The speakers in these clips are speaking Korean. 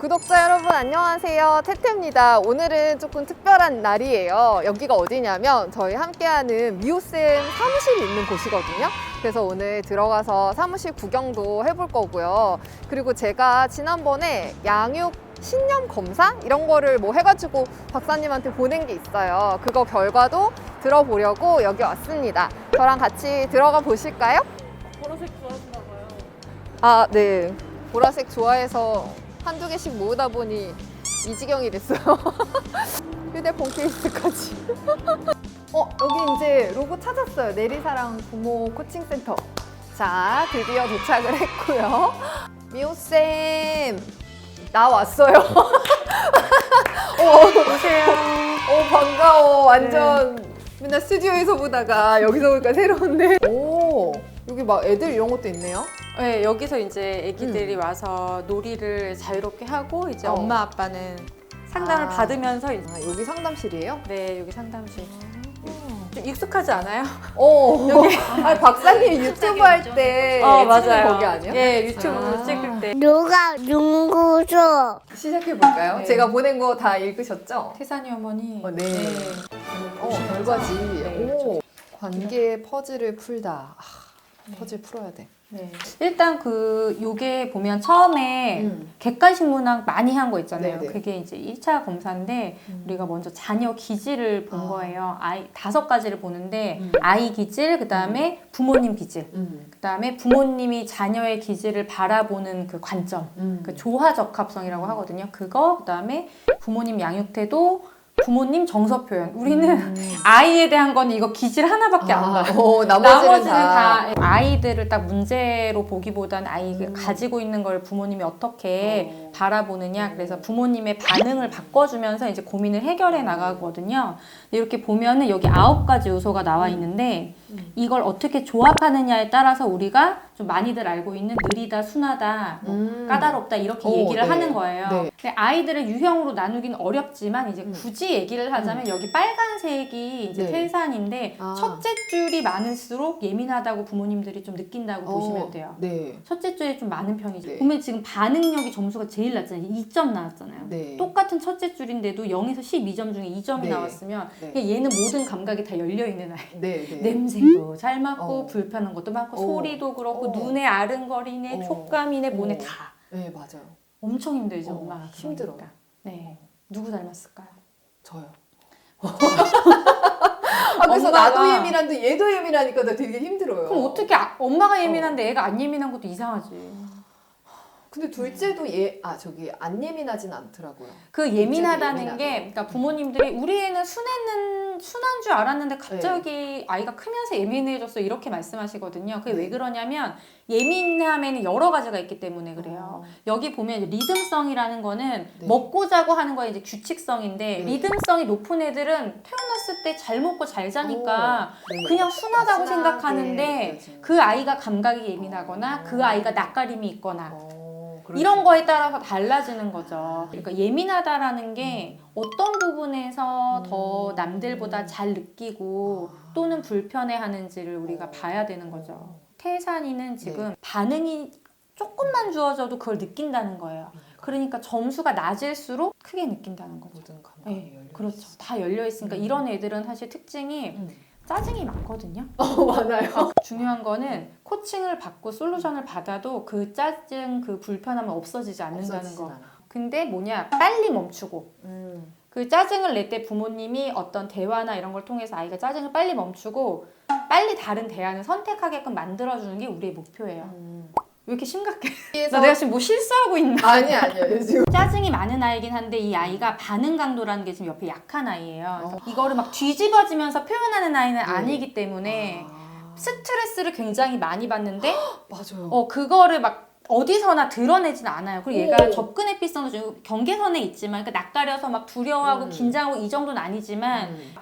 구독자 여러분 안녕하세요. 태태입니다. 오늘은 조금 특별한 날이에요. 여기가 어디냐면 저희 함께하는 미호쌤 사무실이 있는 곳이거든요. 그래서 오늘 들어가서 사무실 구경도 해볼 거고요. 그리고 제가 지난번에 양육 신념 검사 이런 거를 뭐 해가지고 박사님한테 보낸 게 있어요. 그거 결과도 들어보려고 여기 왔습니다. 저랑 같이 들어가 보실까요? 보라색 좋아하시나 봐요. 아, 네. 보라색 좋아해서 한두 개씩 모으다 보니 이 지경이 됐어요. 휴대폰 케이스까지. 어, 여기 이제 로고 찾았어요. 내리사랑 부모 코칭센터. 자, 드디어 도착을 했고요. 미호쌤, 나 왔어요. 어, 오세요. 어, 반가워. 완전 맨날 스튜디오에서 보다가 여기서 보니까 새로운데. 오, 여기 막 애들 이런 것도 있네요. 네, 여기서 이제 아기들이 와서 놀이를 자유롭게 하고 이제 어. 엄마 아빠는 상담을 아. 받으면서 이제 아, 여기 상담실이에요? 네, 여기 상담실. 좀 익숙하지 않아요? 어, 여기 아, 박사님 유튜브 할때 찍는 거기 아니에요? 예, 유튜브 아. 찍을 때. 누가 눈구죠? 시작해 볼까요? 네. 제가 보낸 거 다 읽으셨죠? 태산이 어머니. 어, 네. 어, 결과지. 네, 오, 관계 퍼즐을 풀다. 아, 퍼즐 풀어야 돼. 네. 일단 그 요게 보면 처음에 음. 객관식 문항 많이 한 거 있잖아요. 네네. 그게 이제 1차 검사인데 음. 우리가 먼저 자녀 기질을 본 아. 거예요. 아이 다섯 가지를 보는데 음. 아이 기질, 그다음에 부모님 기질, 음. 그다음에 부모님이 자녀의 기질을 바라보는 그 관점, 음. 그 조화 적합성이라고 하거든요. 그거 그다음에 부모님 양육 태도, 부모님 정서 표현. 우리는 음. 아이에 대한 건 이거 기질 하나밖에 안 아, 봐요. 어, 나머지는, 나머지는 다. 다 아이들을 딱 문제로 보기보다는 아이가 음. 가지고 있는 걸 부모님이 어떻게 어. 바라보느냐 음. 그래서 부모님의 반응을 바꿔주면서 이제 고민을 해결해 나가거든요 이렇게 보면은 여기 아홉 가지 요소가 나와 있는데 음. 이걸 어떻게 조합하느냐에 따라서 우리가 좀 많이들 알고 있는 느리다 순하다 뭐 음. 까다롭다 이렇게 오, 얘기를 네. 하는 거예요 네. 근데 아이들을 유형으로 나누긴 어렵지만 이제 음. 굳이 얘기를 하자면 여기 빨간색이 이제 네. 태산인데 아. 첫째 줄이 많을수록 예민하다고 부모님들이 좀 느낀다고 보시면 어, 돼요. 네. 첫째 줄이 좀 많은 편이죠. 네. 보면 지금 반응력이 점수가 제일 낮잖아요. 2점 나왔잖아요. 네. 똑같은 첫째 줄인데도 0에서 12점 중에 2점이 네. 나왔으면 네. 얘는 모든 감각이 다 열려 있는 아이. 네. 네. 냄새도 잘 맡고 어. 불편한 것도 많고 어. 소리도 그렇고 어. 눈에 아른거리네 어. 촉감이네 뭐네 어. 다 네, 맞아요. 엄청 힘들죠 어, 엄마가 힘들어요. 그러니까. 네 누구 닮았을까요? 저요. 아, 그래서 엄마가- 나도 예민한데 얘도 예민하니까 나 되게 힘들어요. 그럼 어떻게 아- 엄마가 예민한데 애가 안 예민한 것도 이상하지. 근데 둘째도 예, 아 저기 안 예민하진 않더라고요. 그 예민하다는 예민하다. 게 그러니까 부모님들이 우리 애는 순애는 순한 줄 알았는데 갑자기 네. 아이가 크면서 예민해졌어 이렇게 말씀하시거든요. 그게 왜 그러냐면 예민함에는 여러 가지가 있기 때문에 그래요. 어. 여기 보면 리듬성이라는 거는 네. 먹고 자고 하는 거에 이제 규칙성인데 네. 리듬성이 높은 애들은 태어났을 때 잘 먹고 잘 자니까 네. 그냥 순하다고 아, 순하게 생각하는데 그러지. 그 아이가 감각이 예민하거나 그 어. 아이가 낯가림이 있거나 어. 이런 거에 따라서 달라지는 거죠. 그러니까 예민하다라는 게 어떤 부분에서 음. 더 남들보다 잘 느끼고 아. 또는 불편해하는지를 우리가 어. 봐야 되는 거죠. 태산이는 지금 반응이 조금만 주어져도 그걸 느낀다는 거예요. 그러니까 점수가 낮을수록 크게 느낀다는 거죠. 모든 감각이 네, 열려. 그렇죠. 다 열려 있으니까 음. 이런 애들은 사실 특징이 음. 짜증이 많거든요. 어 많아요. 중요한 거는 코칭을 받고 솔루션을 받아도 그 짜증, 그 불편함은 없어지지 않는다는 없어지진 거. 않아. 근데 뭐냐 빨리 멈추고 음. 그 짜증을 낼 때 부모님이 어떤 대화나 이런 걸 통해서 아이가 짜증을 빨리 멈추고 빨리 다른 대안을 선택하게끔 만들어주는 게 우리의 목표예요. 음. 왜 이렇게 심각해? 나 내가 지금 뭐 실수하고 있나? 아니 아니요 지금 짜증이 많은 아이긴 한데 이 아이가 반응 강도라는 게 지금 옆에 약한 아이예요. 그래서 어. 이거를 막 뒤집어지면서 표현하는 아이는 네. 아니기 때문에 아. 스트레스를 굉장히 많이 받는데 맞아요. 어 그거를 막 어디서나 드러내진 않아요. 그리고 얘가 오. 접근 에피소드 중 경계선에 있지만 그러니까 낯가려서 막 두려워하고 음. 긴장하고 이 정도는 아니지만 음.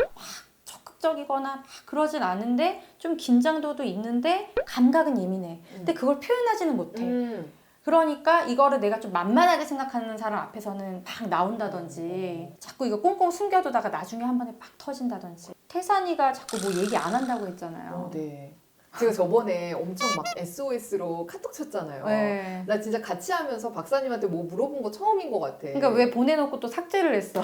적극적이거나 막 그러진 않은데 좀 긴장도도 있는데 감각은 예민해. 근데 그걸 표현하지는 못해. 음. 그러니까 이거를 내가 좀 만만하게 생각하는 사람 앞에서는 막 나온다든지 자꾸 이거 꽁꽁 숨겨두다가 나중에 한 번에 팍 터진다든지 태산이가 자꾸 뭐 얘기 안 한다고 했잖아요. 어, 네. 제가 저번에 엄청 막 SOS로 카톡 쳤잖아요. 네. 나 진짜 같이 하면서 박사님한테 뭐 물어본 거 처음인 것 같아. 그러니까 왜 보내놓고 또 삭제를 했어?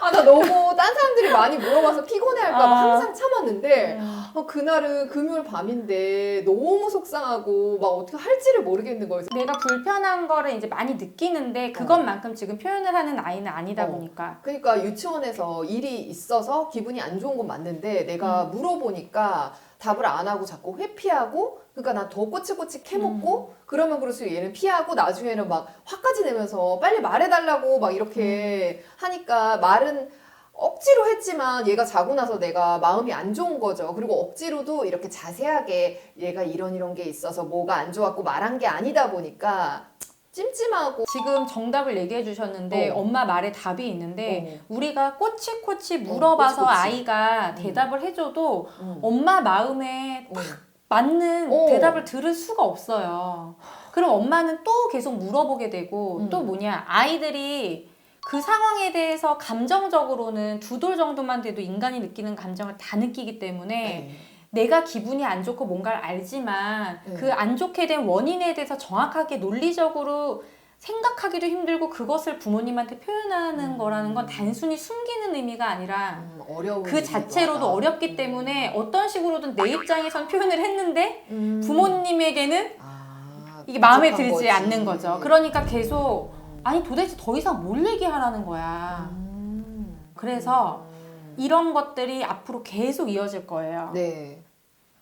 아, 나 너무 딴 사람들이 많이 물어봐서 피곤해할까 봐 아. 항상 참았는데 아, 그날은 금요일 밤인데 너무 속상하고 막 어떻게 할지를 모르겠는 거예요. 내가 불편한 거를 이제 많이 느끼는데 그것만큼 지금 표현을 하는 아이는 아니다 어. 보니까 그러니까 유치원에서 일이 있어서 기분이 안 좋은 건 맞는데 내가 음. 물어보니까 답을 안 하고 자꾸 회피하고 그러니까 난 더 꼬치꼬치 캐먹고 음. 그러면 그럴수록 얘는 피하고 나중에는 막 화까지 내면서 빨리 말해달라고 막 이렇게 음. 하니까 말은 억지로 했지만 얘가 자고 나서 내가 마음이 안 좋은 거죠. 그리고 억지로도 이렇게 자세하게 얘가 이런 이런 게 있어서 뭐가 안 좋았고 말한 게 아니다 보니까 찜찜하고 지금 정답을 얘기해 주셨는데 어. 엄마 말에 답이 있는데 어. 우리가 꼬치꼬치 물어봐서 꼬치꼬치. 아이가 음. 대답을 해줘도 음. 엄마 마음에 어. 맞는 어. 대답을 들을 수가 없어요. 그럼 엄마는 또 계속 물어보게 되고 음. 또 뭐냐 아이들이 그 상황에 대해서 감정적으로는 두 돌 정도만 돼도 인간이 느끼는 감정을 다 느끼기 때문에 네. 내가 기분이 안 좋고 뭔가를 알지만 네. 그안 좋게 된 원인에 대해서 정확하게 논리적으로 생각하기도 힘들고 그것을 부모님한테 표현하는 음. 거라는 건 단순히 숨기는 의미가 아니라 음, 어려운 그 자체로도 일이다. 어렵기 때문에 어떤 식으로든 내 입장에선 표현을 했는데 음. 부모님에게는 아, 이게 마음에 들지 거지. 않는 거죠. 그러니까 계속 아니 도대체 더 이상 뭘 얘기하라는 거야. 음. 그래서 음. 이런 것들이 앞으로 계속 이어질 거예요. 네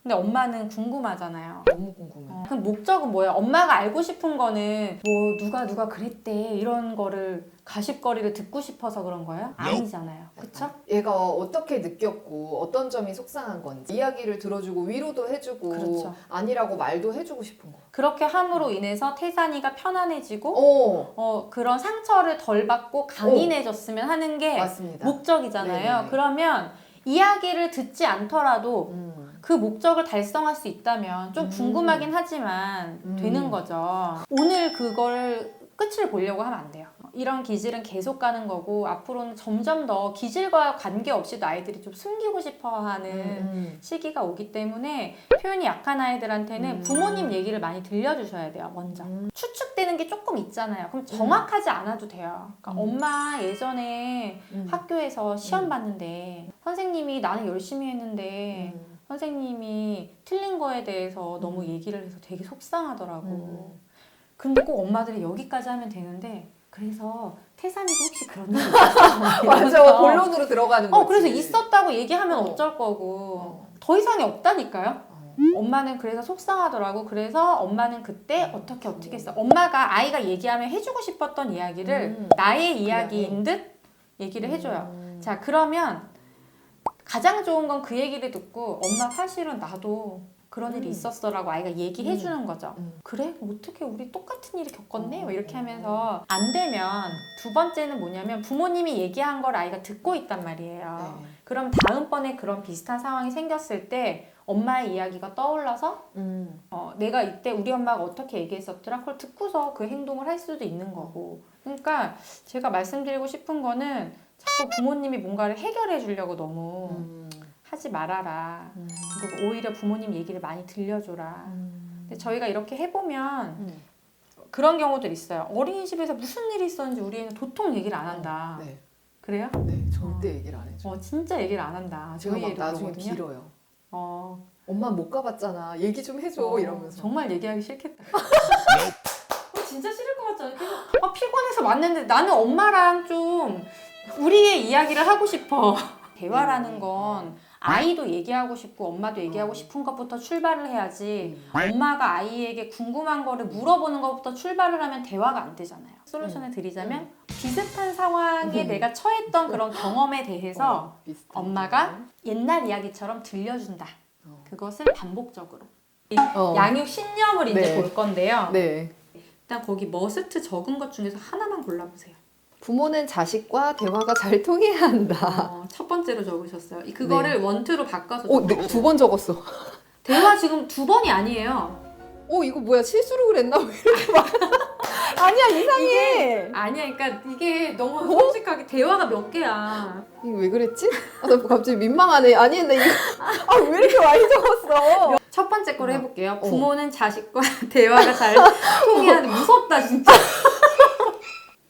근데 엄마는 궁금하잖아요. 너무 궁금해. 어, 그럼 목적은 뭐예요? 엄마가 알고 싶은 거는 뭐 누가 누가 그랬대 이런 거를 가십거리를 듣고 싶어서 그런 거예요? 아니잖아요. 그쵸? 얘가 어떻게 느꼈고 어떤 점이 속상한 건지 이야기를 들어주고 위로도 해주고 그렇죠. 아니라고 말도 해주고 싶은 거. 그렇게 함으로 인해서 태산이가 편안해지고 어 어, 그런 상처를 덜 받고 강인해졌으면 하는 게 맞습니다. 목적이잖아요. 네네네. 그러면 이야기를 듣지 않더라도 음. 그 목적을 달성할 수 있다면 좀 음. 궁금하긴 하지만 음. 되는 거죠. 오늘 그걸 끝을 보려고 하면 안 돼요. 이런 기질은 계속 가는 거고 앞으로는 점점 더 기질과 관계없이도 아이들이 좀 숨기고 싶어 하는 음. 시기가 오기 때문에 표현이 약한 아이들한테는 음. 부모님 얘기를 많이 들려주셔야 돼요. 먼저 음. 추측되는 게 조금 있잖아요. 그럼 정확하지 않아도 돼요. 그러니까 음. 엄마 예전에 음. 학교에서 시험 음. 봤는데 선생님이 나는 열심히 했는데 음. 선생님이 틀린 거에 대해서 너무 음. 얘기를 해서 되게 속상하더라고. 음. 근데 꼭 엄마들이 여기까지 하면 되는데 그래서 태산이도 혹시 그런 일 있었어? 맞아. 본론으로 들어가는 거지. 어 그래서 있었다고 얘기하면 어. 어쩔 거고 어. 더 이상이 없다니까요. 어. 엄마는 그래서 속상하더라고. 그래서 엄마는 그때 어떻게 어떻게 했어. 엄마가 아이가 얘기하면 해주고 싶었던 이야기를 음. 나의 이야기인 듯 얘기를 해줘요. 음. 자 그러면 가장 좋은 건 그 얘기를 듣고 엄마 사실은 나도 그런 일이 음. 있었어라고 아이가 얘기해 음. 주는 거죠. 음. 그래? 어떻게 우리 똑같은 일을 겪었네? 뭐 이렇게 어. 하면서 안 되면 두 번째는 뭐냐면 부모님이 얘기한 걸 아이가 듣고 있단 말이에요. 네. 그럼 다음번에 그런 비슷한 상황이 생겼을 때 엄마의 이야기가 떠올라서 음. 어, 내가 이때 우리 엄마가 어떻게 얘기했었더라? 그걸 듣고서 그 행동을 할 수도 있는 거고. 그러니까 제가 말씀드리고 싶은 거는 자꾸 부모님이 뭔가를 해결해 주려고 너무 음. 하지 말아라. 음. 그리고 오히려 부모님 얘기를 많이 들려줘라. 근데 저희가 이렇게 해보면 음. 그런 경우들 있어요. 어린이집에서 무슨 일이 있었는지 우리 애는 도통 얘기를 안 한다. 네. 그래요? 네, 절대 얘기를 안 해줘. 어, 진짜 얘기를 안 한다. 제가 저희 막 나중에 그러거든요. 빌어요. 어, 엄마 못 가봤잖아. 얘기 좀 해줘 어, 이러면서. 정말 얘기하기 싫겠다. 어, 진짜 싫을 것 같잖아. 계속, 아, 피곤해서 왔는데 나는 엄마랑 좀 우리의 이야기를 하고 싶어. 대화라는 건 아이도 얘기하고 싶고 엄마도 얘기하고 싶은 것부터 출발을 해야지 엄마가 아이에게 궁금한 거를 물어보는 것부터 출발을 하면 대화가 안 되잖아요. 솔루션을 드리자면 비슷한 상황에 음. 내가 처했던 그런 경험에 대해서 어, 엄마가 옛날 이야기처럼 들려준다. 어. 그것을 반복적으로. 어. 양육 신념을 이제 네. 볼 건데요. 네. 일단 거기 머스트 적은 것 중에서 하나만 골라보세요. 부모는 자식과 대화가 잘 통해야 한다. 어, 첫 번째로 적으셨어요. 이- 그거를 원투로 바꿔서 오, 적어보세요. 네, 두 번 적었어. 대화 지금 두 번이 아니에요. 오, 이거 뭐야? 실수로 그랬나? 왜 이렇게 많아? 아니야, 이상해. 아니야, 그러니까 이게 너무 솔직하게 대화가 몇 개야. 이거 왜 그랬지? 아, 나 갑자기 민망하네. 아니, 나 이거. 아, 왜 이렇게 많이 적었어? 첫 번째 거로 어. 해볼게요. 어. 부모는 자식과 대화가 잘 통해야 무섭다 진짜.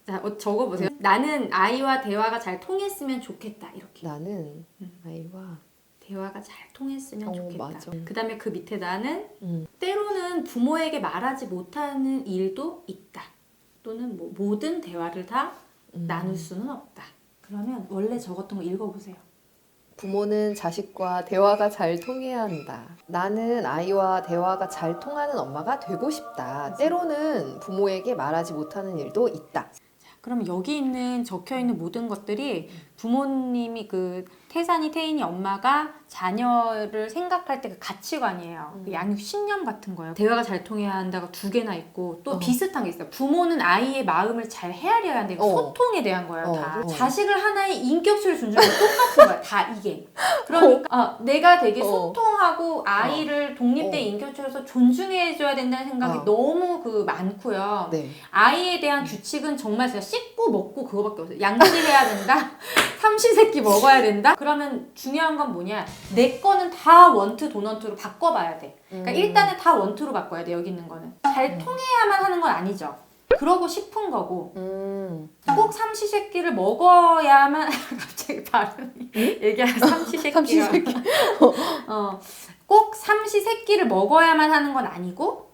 자, 어, 적어보세요. 나는 아이와 대화가 잘 통했으면 좋겠다. 이렇게. 나는 음. 아이와 대화가 잘 통했으면 어, 좋겠다. 맞아. 그 다음에 그 밑에 나는 음. 때로는 부모에게 말하지 못하는 일도 있다. 또는 뭐 모든 대화를 다 음. 나눌 수는 없다. 그러면 원래 적었던 거 읽어보세요. 부모는 자식과 대화가 잘 통해야 한다. 나는 아이와 대화가 잘 통하는 엄마가 되고 싶다. 때로는 부모에게 말하지 못하는 일도 있다. 그러면 여기 있는 적혀 있는 모든 것들이 부모님이 그 태산이 태인이 엄마가 자녀를 생각할 때 그 가치관이에요. 음. 그 양육 신념 같은 거예요. 대화가 잘 통해야 한다가 두 개나 있고 또 어. 비슷한 게 있어요. 부모는 아이의 마음을 잘 헤아려야 한다. 어. 소통에 대한 거예요. 어, 다 어. 자식을 하나의 인격체로 존중하고 똑같은 거야. 다 이게. 그러니까 어, 내가 되게 어. 소통하고 아이를 독립된 어. 인격체로서 존중해줘야 된다는 생각이 어. 너무 그 많고요. 네. 아이에 대한 규칙은 정말 진짜 씻고 먹고 그거밖에 없어요. 양치해야 된다. 삼시세끼 먹어야 된다. 그러면 중요한 건 뭐냐? 내 거는 다 원투 도넌트로 바꿔봐야 돼. 그러니까 음. 일단은 다 원투로 바꿔야 돼. 여기 있는 거는 잘 통해야만 하는 건 아니죠. 그러고 싶은 거고 음. 꼭 삼시세끼를 먹어야만 갑자기 발음이 얘기하는 삼시세끼가 삼시세끼. 어, 꼭 삼시세끼를 먹어야만 하는 건 아니고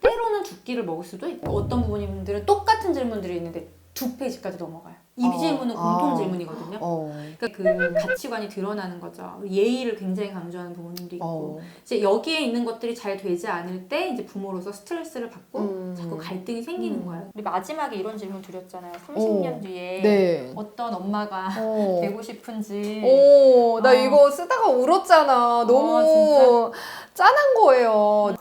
때로는 두 끼를 먹을 수도 있고 어떤 부모님들은 똑같은 질문들이 있는데 두 페이지까지 넘어가요. 이 어, 질문은 아. 공통 질문이거든요. 어. 그러니까 그 가치관이 드러나는 거죠. 예의를 굉장히 강조하는 부모님도 있고 어. 이제 여기에 있는 것들이 잘 되지 않을 때 이제 부모로서 스트레스를 받고 음. 자꾸 갈등이 생기는 음. 거예요. 우리 마지막에 이런 질문 드렸잖아요. 30년 어. 뒤에 네. 어떤 엄마가 어. 되고 싶은지. 오, 나 어. 이거 쓰다가 울었잖아. 너무 짠한 거예요.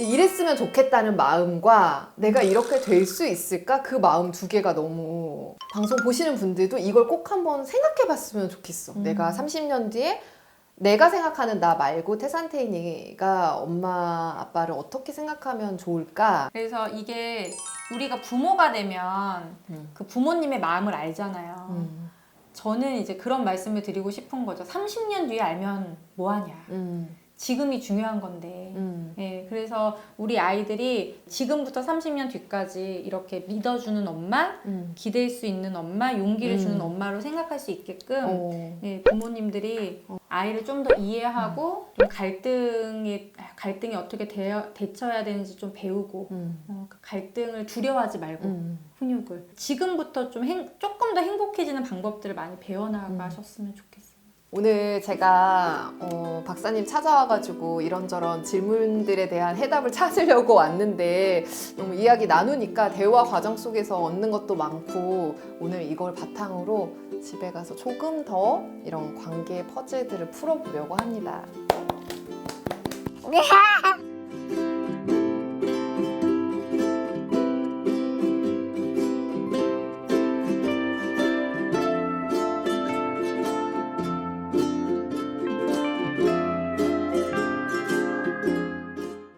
이랬으면 좋겠다는 마음과 내가 이렇게 될 수 있을까? 그 마음 두 개가 너무 방송 보시는 분들도 이걸 꼭 한번 생각해 봤으면 좋겠어. 음. 내가 30년 뒤에 내가 생각하는 나 말고 태산태인이가 엄마 아빠를 어떻게 생각하면 좋을까? 그래서 이게 우리가 부모가 되면 음. 그 부모님의 마음을 알잖아요. 음. 저는 이제 그런 말씀을 드리고 싶은 거죠. 30년 뒤에 알면 뭐하냐. 음. 지금이 중요한 건데. 음. 네, 그래서 우리 아이들이 지금부터 30년 뒤까지 이렇게 믿어주는 엄마, 음. 기댈 수 있는 엄마, 용기를 음. 주는 엄마로 생각할 수 있게끔 어. 네, 부모님들이 아이를 좀 더 이해하고 좀 갈등이 갈등이 어떻게 대, 대처해야 되는지 좀 배우고 음. 어, 그 갈등을 두려워하지 말고 음. 훈육을 지금부터 좀 행, 조금 더 행복해지는 방법들을 많이 배워나가셨으면 좋겠어요. 오늘 제가 어, 박사님 찾아와가지고 이런저런 질문들에 대한 해답을 찾으려고 왔는데 너무 이야기 나누니까 대화 과정 속에서 얻는 것도 많고 오늘 이걸 바탕으로 집에 가서 조금 더 이런 관계 퍼즐들을 풀어보려고 합니다. 네.